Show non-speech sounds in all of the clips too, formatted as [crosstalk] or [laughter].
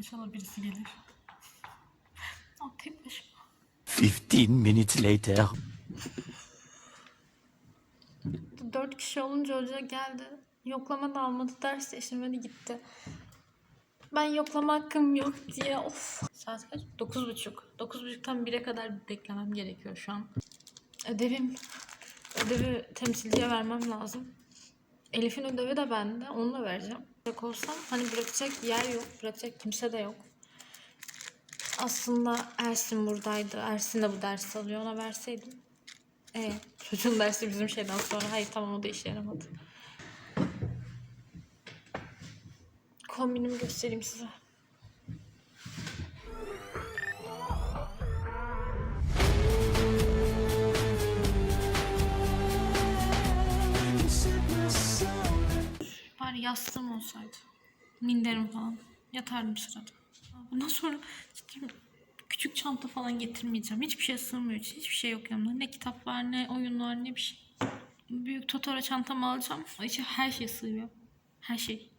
İnşallah birisi gelir. [laughs] Aa, tek başıma. 15 minutes later. Dört kişi olunca hoca geldi. Yoklama da almadı. Ders değiştirmedi gitti. Ben yoklama hakkım yok diye of. Saat kaç? Dokuz buçuk. Dokuz buçuktan bire kadar beklemem gerekiyor şu an. Ödevim. Ödevi temsilciye vermem lazım. Elif'in ödevi de bende. Onu da vereceğim. Bırak olsam hani bırakacak yer yok. Bırakacak kimse de yok. Aslında Ersin buradaydı. Ersin de bu dersi alıyor. Ona verseydim. E, çocuğun dersi bizim şeyden sonra. Hayır tamam o da işe yaramadı. Kombinimi göstereyim size. Bari yastığım olsaydı. Minderim falan. Yatardım sırada. Bundan sonra ciddi küçük çanta falan getirmeyeceğim. Hiçbir şey sığmıyor. Hiçbir şey yok yanımda. Ne kitap var, ne oyun var, ne bir şey. Büyük Totoro çantamı alacağım. İçi her şey sığıyor. Her şey.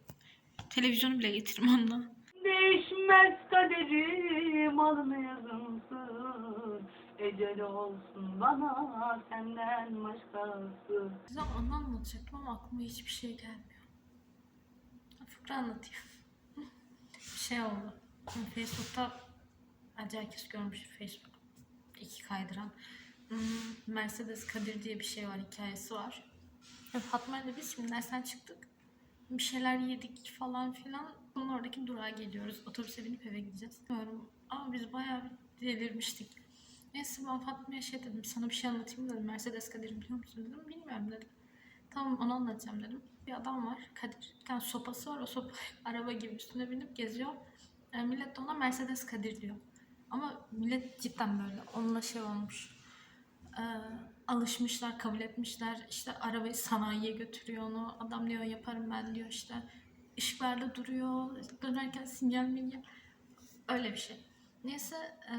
Televizyonu bile getiririm onunla. Değişmez kaderim alnı yazılsın Ecel olsun bana senden başkası Size anı anlatacaktım ama aklıma hiçbir şey gelmiyor. Fıkra anlatayım. bir şey oldu. Şimdi Facebook'ta bence herkes görmüş Facebook. iki kaydıran. Hmm, Mercedes Kadir diye bir şey var, hikayesi var. Ve Fatma ile biz şimdi dersten çıktık. Bir şeyler yedik falan filan. Sonra oradaki durağa geliyoruz. Otobüse binip eve gideceğiz. Bilmiyorum. Ama biz bayağı bir delirmiştik. Neyse ben Fatma'ya şey dedim. Sana bir şey anlatayım dedim. Mercedes Kadir'i biliyor musun dedim. Bilmiyorum dedim. Tamam onu anlatacağım dedim. Bir adam var Kadir. Bir tane sopası var. O sopa [laughs] araba gibi üstüne binip geziyor. E, millet de ona Mercedes Kadir diyor. Ama millet cidden böyle. Onunla şey olmuş. E, alışmışlar, kabul etmişler. İşte arabayı sanayiye götürüyor onu. Adam diyor yaparım ben diyor işte. Işıklarda duruyor. Dönerken sinyal minyal. Öyle bir şey. Neyse. E,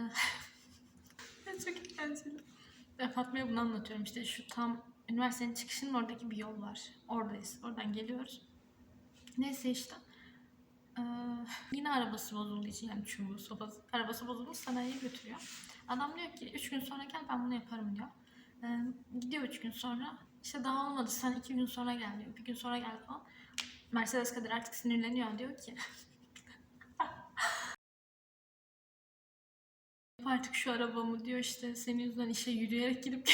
[laughs] çok eğlenceli. Ben Fatma'ya bunu anlatıyorum. İşte şu tam üniversitenin çıkışının oradaki bir yol var. Oradayız. Oradan geliyoruz. Neyse işte. Ee, yine arabası bozulduğu için yani çubuğu, sopası, arabası bozulmuş sanayiye götürüyor. Adam diyor ki 3 gün sonra gel ben bunu yaparım diyor. Ee, gidiyor 3 gün sonra. İşte daha olmadı sen 2 gün sonra gel diyor. Bir gün sonra gel falan. Mercedes Kadir artık sinirleniyor diyor ki [laughs] artık şu arabamı diyor işte senin yüzünden işe yürüyerek gidip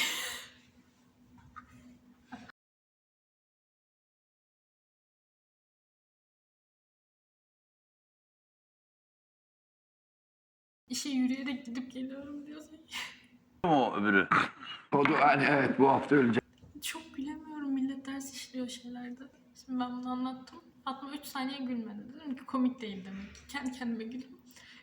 işe yürüyerek gidip geliyorum diyor. o öbürü. [coughs] O da hani evet bu hafta ölecek. Çok gülemiyorum millet ders işliyor şeylerde. Şimdi ben bunu anlattım. Fatma 3 saniye gülmedi. Dedim ki komik değil demek ki. Kendi kendime güldüm.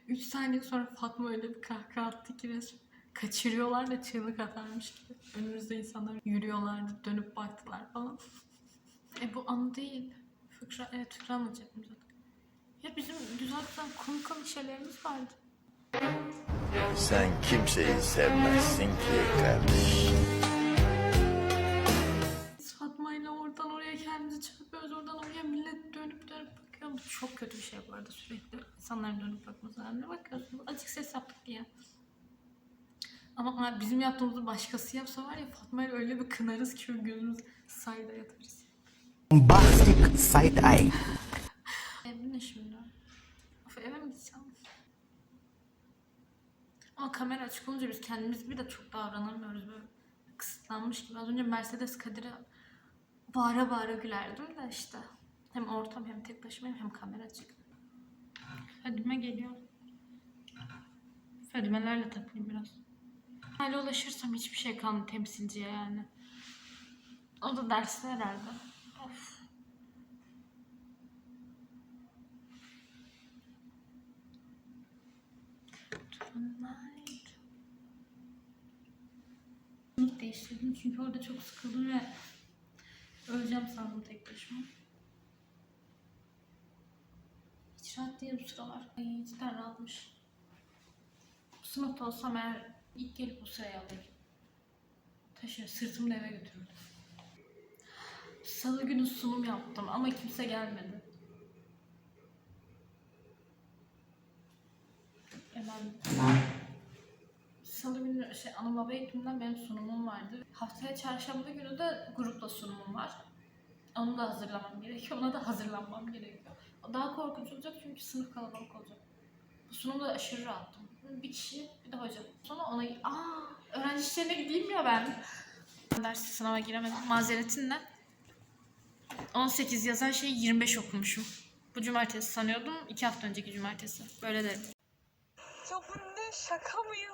3 saniye sonra Fatma öyle bir kahkaha attı ki resmen. Kaçırıyorlar da çığlık atarmış gibi. Önümüzde insanlar yürüyorlardı, dönüp baktılar falan. [laughs] e bu anı değil. Fıkra, evet fıkra anlatacaktım zaten. Ya bizim güzel komik komik şeylerimiz vardı. Sen kimseyi sevmezsin ki kardeş. Fatma'yla oradan oraya kendimizi çarpıyoruz, oradan oraya millet dönüp dönüp bakıyor. Bu çok kötü bir şey bu arada sürekli insanların dönüp bakması. Ne bakıyorsunuz? Açık ses yaptık diye. Ama bizim yaptığımızı başkası yapsa var ya Fatma'yla öyle bir kınarız ki gözümüz sayda yatarız. Bombastic side eye. Evde ne şimdi? Of eve mi gideceğim? Ama kamera açık olunca biz kendimiz bir de çok davranamıyoruz böyle kısıtlanmış gibi. Az önce Mercedes Kadir'e bağıra bağıra gülerdim de işte. Hem ortam hem tek başımayım hem kamera açık. Fadime geliyor. Fadimelerle takılayım biraz. Hala ulaşırsam hiçbir şey kalmadı temsilciye yani. O da derste herhalde. Of. Tonight. Sınıf değiştirdim çünkü orada çok sıkıldım ve öleceğim sandım tek başıma. Hiç rahat değil bu sıralar. Ay cidden rahatmış. Bu sınıfta olsam eğer ilk gelip bu sırayı alırım. Taşır, sırtımla eve götürürdüm. Salı günü sunum yaptım ama kimse gelmedi. Salı günü şey ana baba eğitiminden benim sunumum vardı. Haftaya çarşamba günü de grupla sunumum var. Onu da hazırlamam gerekiyor. Ona da hazırlanmam gerekiyor. Daha korkunç olacak çünkü sınıf kalabalık olacak. Bu sunumda aşırı rahattım. Bir kişi bir de hoca. Sonra ona aa öğrenci işlerine gideyim ya ben. Ders sınava giremedim. Mazeretinle. 18 yazan şeyi 25 okumuşum. Bu cumartesi sanıyordum. iki hafta önceki cumartesi. Böyle derim. Şaka mı ya?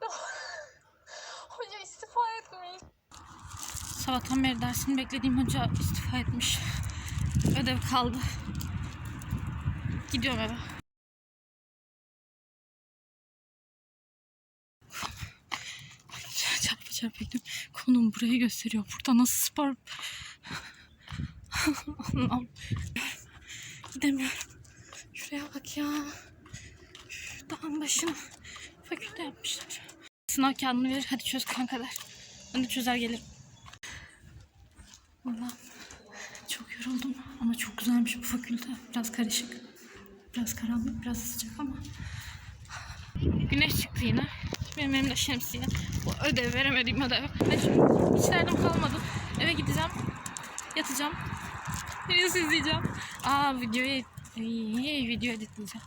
[laughs] Hoca istifa etmiş. Sabahtan beri dersini beklediğim hoca istifa etmiş. Ödev kaldı. Gidiyorum eve. Çarpı çarpı. Konum burayı gösteriyor. Burada nasıl spor? [laughs] Allah'ım. Gidemiyorum. Şuraya bak ya. Dağın başına fakülte yapmışlar. Sınav kağıdını verir. Hadi çöz kanka der. Ben de çözer gelirim. Allah'ım. Çok yoruldum ama çok güzelmiş bu fakülte. Biraz karışık. Biraz karanlık, biraz sıcak ama. Güneş çıktı yine. Benim elimde şemsiye. Bu ödev veremediğim ödev. Ve şu- hiç derdim kalmadı. Eve gideceğim. Yatacağım. Reels izleyeceğim. Aa videoyu iyi, video editleyeceğim.